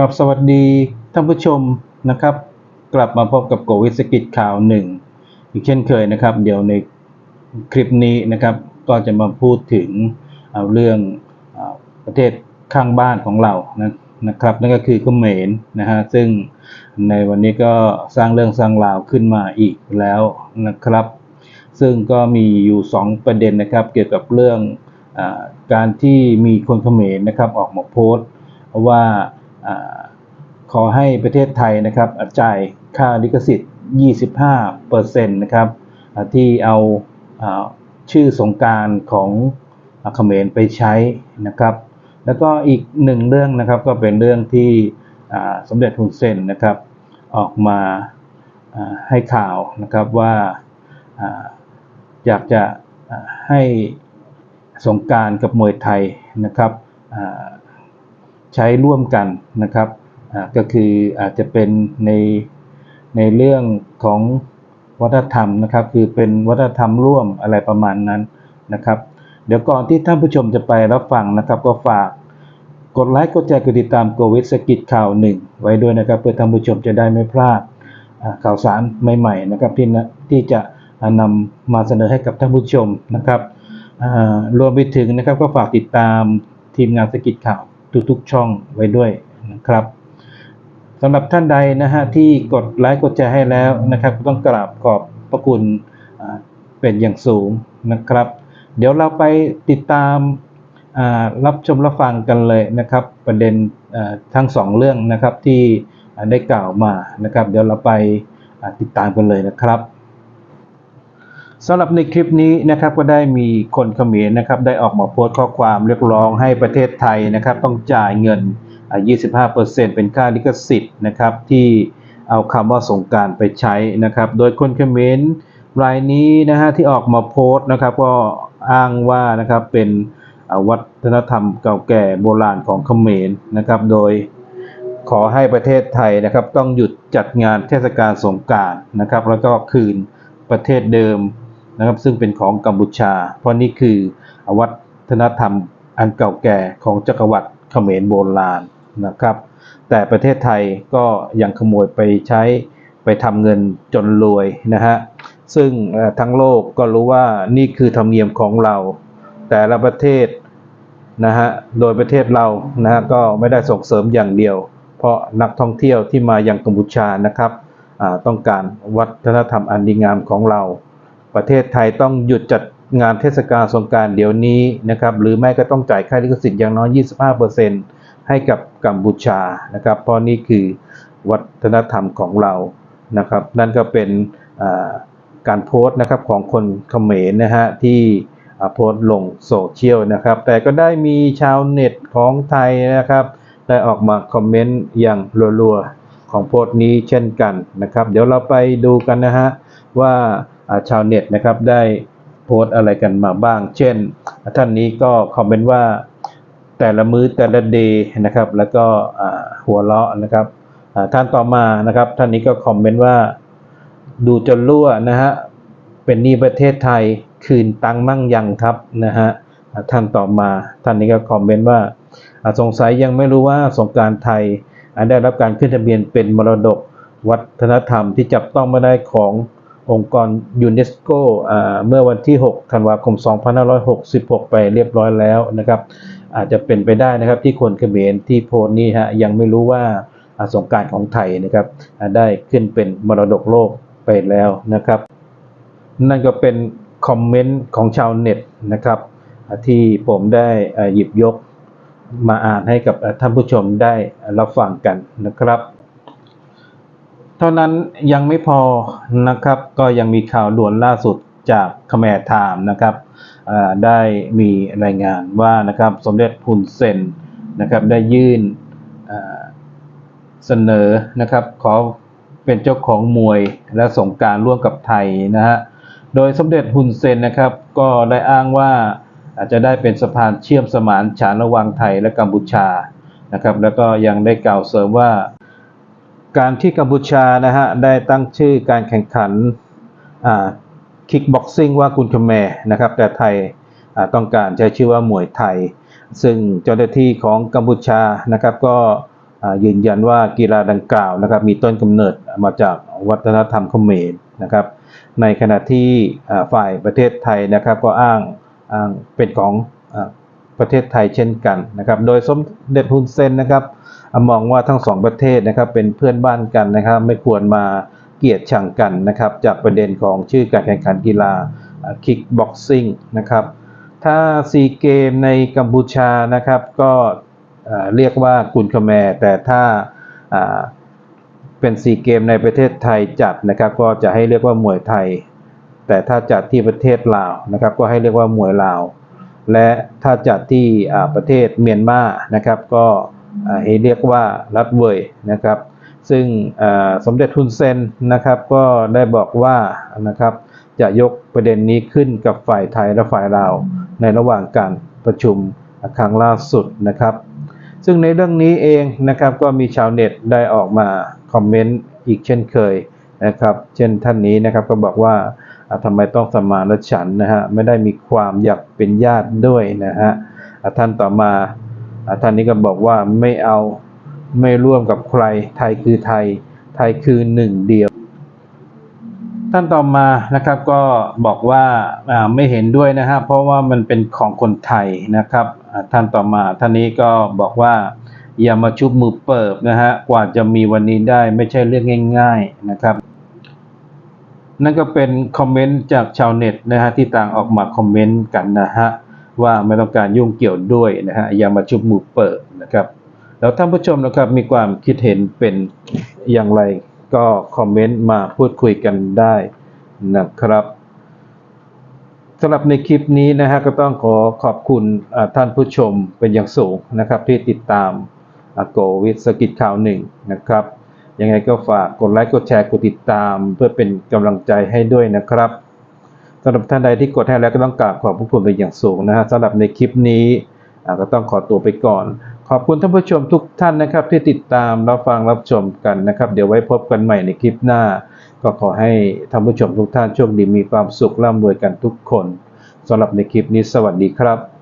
กับสวัสดีท่านผู้ชมนะครับ กลับมาพบกับโกวิสกิจข่าวหนึ่งอีกเช่นเคยนะครับ เดี๋ยวในคลิปนี้นะครับ ก็จะมาพูดถึงเเรื่องอประเทศข้างบ้านของเรานะนะครับ นั่นก็คือเขมรนะฮะซึ่งในวันนี้ก็สร้างเรื่องสร้างราวขึ้นมาอีกแล้วนะครับ ซึ่งก็มีอยู่ 2 ประเด็นนะครับ เกี่ยวกับเรื่องอการที่มีคนเขมรนะครับออกมาโพสต์ว่าอา ขอให้ประเทศไทยนะครับจ่ายค่าลิขสิทธิ์ 25%นะครับที่เอาอาชื่อสงการของอ่าเขมรไปใช้นะครับ แล้วก็อีกหนึ่งเรื่องนะครับก็เป็นเรื่องที่สมเด็จฮุนเซนนะครับออกมาาให้ข่าวนะครับว่าอาอยากจะให้สงการกับมวยไทยนะครับ ใช้ร่วมกันนะครับก็คืออาจจะเป็นในในเรื่องของวัฒนธรรมนะครับ คือเป็นวัฒนธรรมร่วมอะไรประมาณนั้นนะครับ เดี๋ยวก่อนที่ท่านผู้ชมจะไปรับฟังนะครับ ก็ฝากกดไลค์กดแชร์กดติดตามโกวิทสกิจข่าวหนึ่งไว้ด้วยนะครับ เพื่อท่านผู้ชมจะได้ไม่พลาดข่าวสารใหม่ ๆ นะครับที่นะที่จะอ่านำมาเสนอให้กับท่านผู้ชมนะครับรวมไปถึงนะครับก็ฝากติดตามทีมงานสกิจข่าว ทุกๆช่องไว้ด้วยนะครับสำหรับท่านใดนะฮะที่กดไลค์กดแชร์ให้แล้วนะครับต้องกราบขอบพระคุณเป็นอย่างสูงนะครับ เดี๋ยวเราไปติดตามรับชมรับฟังกันเลยนะครับ ประเด็นทั้งสองเรื่องนะครับที่ได้กล่าวมานะครับ เดี๋ยวเราไปติดตามกันเลยนะครับ สำหรับในคลิปนี้นะครับก็ได้มีคนเขมรนะครับได้ออกมาโพสต์ข้อความเรียกร้องให้ประเทศไทยนะครับต้องจ่ายเงินอ่า25%เป็นค่าลิขสิทธิ์นะครับที่เอาคำว่าสงการไปใช้นะครับโดยคนเขมรรายนี้นะฮะที่ออกมาโพสต์นะครับก็อ้างว่านะครับเป็นวัฒนธรรมเก่าแก่โบราณของเขมรนะครับโดยขอให้ประเทศไทยนะครับต้องหยุดจัดงานเทศกาลสงการนะครับแล้วก็คืนประเทศเดิม นะครับซึ่งเป็นของกัมพูชา เพราะนี่คือวัฒนธรรมอันเก่าแก่ของจักรวรรดิเขมรโบราณนะครับ แต่ประเทศไทยก็ยังขโมยไปใช้ไปทำเงินจนรวยนะฮะซึ่งทั้งโลกก็รู้ว่านี่คือธรรมเนียมของเรา แต่ละประเทศนะฮะโดยประเทศเรานะฮะก็ไม่ได้ส่งเสริมอย่างเดียว เพราะนักท่องเที่ยวที่มายังกัมพูชานะครับต้องการวัฒนธรรมอันดีงามของเรา ประเทศไทยต้องหยุดจัดงานเทศกาลสงการเดี๋ยวนี้นะครับหรือไม่ก็ต้องจ่ายค่าลิขสิทธิ์อย่างน้อย 25%ให้กับกัมพูชานะครับเพราะนี่คือวัฒนธรรมของเรานะครับนั่นก็เป็นการโพสต์นะครับของคนเขมรนะฮะที่โพสต์ลงโซเชียลนะครับแต่ก็ได้มีชาวเน็ตของไทยนะครับได้ออกมาคอมเมนต์อย่างรัวๆของโพสต์นี้เช่นกันนะครับ เดี๋ยวเราไปดูกันนะฮะว่า ชาวเน็ตนะครับได้โพสต์อะไรกันมาบ้าง เช่น ท่านนี้ก็คอมเมนต์ว่าแต่ละมื้อแต่ละเดย์นะครับ แล้วก็หัวเราะนะครับท่านต่อมานะครับ ท่านนี้ก็คอมเมนต์ว่าดูจนรั่วนะฮะเป็นหนี้ประเทศไทยคืนตังมั่งยังครับนะฮะท่านต่อมาท่านนี้ก็คอมเมนต์ว่าสงสัยยังไม่รู้ว่าสงการไทยได้รับการขึ้นทะเบียนเป็นมรดกวัฒนธรรมที่จับต้องไม่ได้ของ องค์กรยูเนสโกเมื่อวันที่ 6 ธันวาคม 2566 ไปเรียบร้อยแล้วนะครับ อาจจะเป็นไปได้นะครับที่คนเขมรที่โพสต์นี้ฮะยังไม่รู้ว่าอาสงการของไทยนะครับได้ขึ้นเป็นมรดกโลกไปแล้วนะครับ นั่นก็เป็นคอมเมนต์ของชาวเน็ตนะครับ ที่ผมได้หยิบยกมาอ่านให้กับท่านผู้ชมได้รับฟังกันนะครับ เท่านั้นยังไม่พอนะครับก็ยังมีข่าวด่วนล่าสุดจากคแมร์ไทม์นะครับได้มีรายงานว่านะครับสมเด็จฮุนเซนนะครับได้ยื่นเสนอนะครับขอเป็นเจ้าของมวยและสงการร่วมกับไทยนะฮะโดยสมเด็จฮุนเซนนะครับก็ได้อ้างว่าอาจจะได้เป็นสะพานเชื่อมสมานฉานระหว่างไทยและกัมพูชานะครับแล้วก็ยังได้กล่าวเสริมว่า การที่กัมพูชานะฮะได้ตั้งชื่อการแข่งขันคิกบ็อกซิ่งว่ากุนคแมนะครับ แต่ไทยต้องการใช้ชื่อว่ามวยไทย ซึ่งเจ้าหน้าที่ของกัมพูชานะครับก็ยืนยันว่ากีฬาดังกล่าวนะครับมีต้นกำเนิดมาจากวัฒนธรรมเขมรนะครับ ในขณะที่ฝ่ายประเทศไทยนะครับก็อ้างอ้างเป็นของ ประเทศไทยเช่นกันนะครับ โดยสมเด็จฮุนเซนนะครับอมองว่าทั้งสองประเทศนะครับเป็นเพื่อนบ้านกันนะครับ ไม่ควรมาเกลียดชังกันนะครับ จากประเด็นของชื่อการแข่งขันกีฬาคิกบ็อกซิ่งนะครับ ถ้าซีเกมในกัมพูชานะครับ ก็เรียกว่ากุนคแมรแต่ถ้าอ่าเป็นซีเกมในประเทศไทยจัดนะครับ ก็จะให้เรียกว่ามวยไทย แต่ถ้าจัดที่ประเทศลาวนะครับ ก็ให้เรียกว่ามวยลาว และถ้าจัดที่ประเทศเมียนมานะครับก็ให้เรียกว่ารัฐเวยนะครับซึ่งสมเด็จทุนเซนนะครับก็ได้บอกว่านะครับจะยกประเด็นนี้ขึ้นกับฝ่ายไทยและฝ่ายลาวในระหว่างการประชุมครั้งล่าสุดนะครับ ซึ่งในเรื่องนี้เองนะครับก็มีชาวเน็ตได้ออกมาคอมเมนต์อีกเช่นเคยนะครับ เช่นท่านนี้นะครับก็บอกว่า ทำไมต้องสมานฉันนะฮะไม่ได้มีความอยากเป็นญาติด้วยนะฮะท่านต่อมาท่านนี้ก็บอกว่าไม่เอาไม่ร่วมกับใคร ไทยคือไทย ไทยคือหนึ่งเดียว ท่านต่อมานะครับก็บอกว่าไม่เห็นด้วยนะฮะเพราะว่ามันเป็นของคนไทยนะครับท่านต่อมาท่านนี้ก็บอกว่าอย่ามาชุบมือเปิบนะฮะกว่าจะมีวันนี้ได้ไม่ใช่เรื่องง่าย ๆนะครับ นั่นก็เป็นคอมเมนต์จากชาวเน็ตนะฮะที่ต่างออกมาคอมเมนต์กันนะฮะว่าไม่ต้องการยุ่งเกี่ยวด้วยนะฮะอย่ามาชุบมือเปิบนะครับแล้วท่านผู้ชมนะครับมีความคิดเห็นเป็นอย่างไรก็คอมเมนต์มาพูดคุยกันได้นะครับสำหรับในคลิปนี้นะฮะก็ต้องขอขอบคุณท่านผู้ชมเป็นอย่างสูงนะครับที่ติดตามโกวิสกิจข่าวหนึ่งนะครับ ยังไงก็ฝากกดไลค์กดแชร์กดติดตาม เพื่อเป็นกำลังใจให้ด้วยนะครับสำหรับท่านใดที่กดให้แล้วก็ต้องกราบขอบพระคุณเป็นอย่างสูงนะฮะสำหรับในคลิปนี้ก็ต้องขอตัวไปก่อน ขอบคุณท่านผู้ชมทุกท่านนะครับ ที่ติดตามรับฟังรับชมกันนะครับ เดี๋ยวไว้พบกันใหม่ในคลิปหน้า ก็ขอให้ท่านผู้ชมทุกท่านโชคดีมีความสุขร่ำรวยกันทุกคนสำหรับในคลิปนี้สวัสดีครับ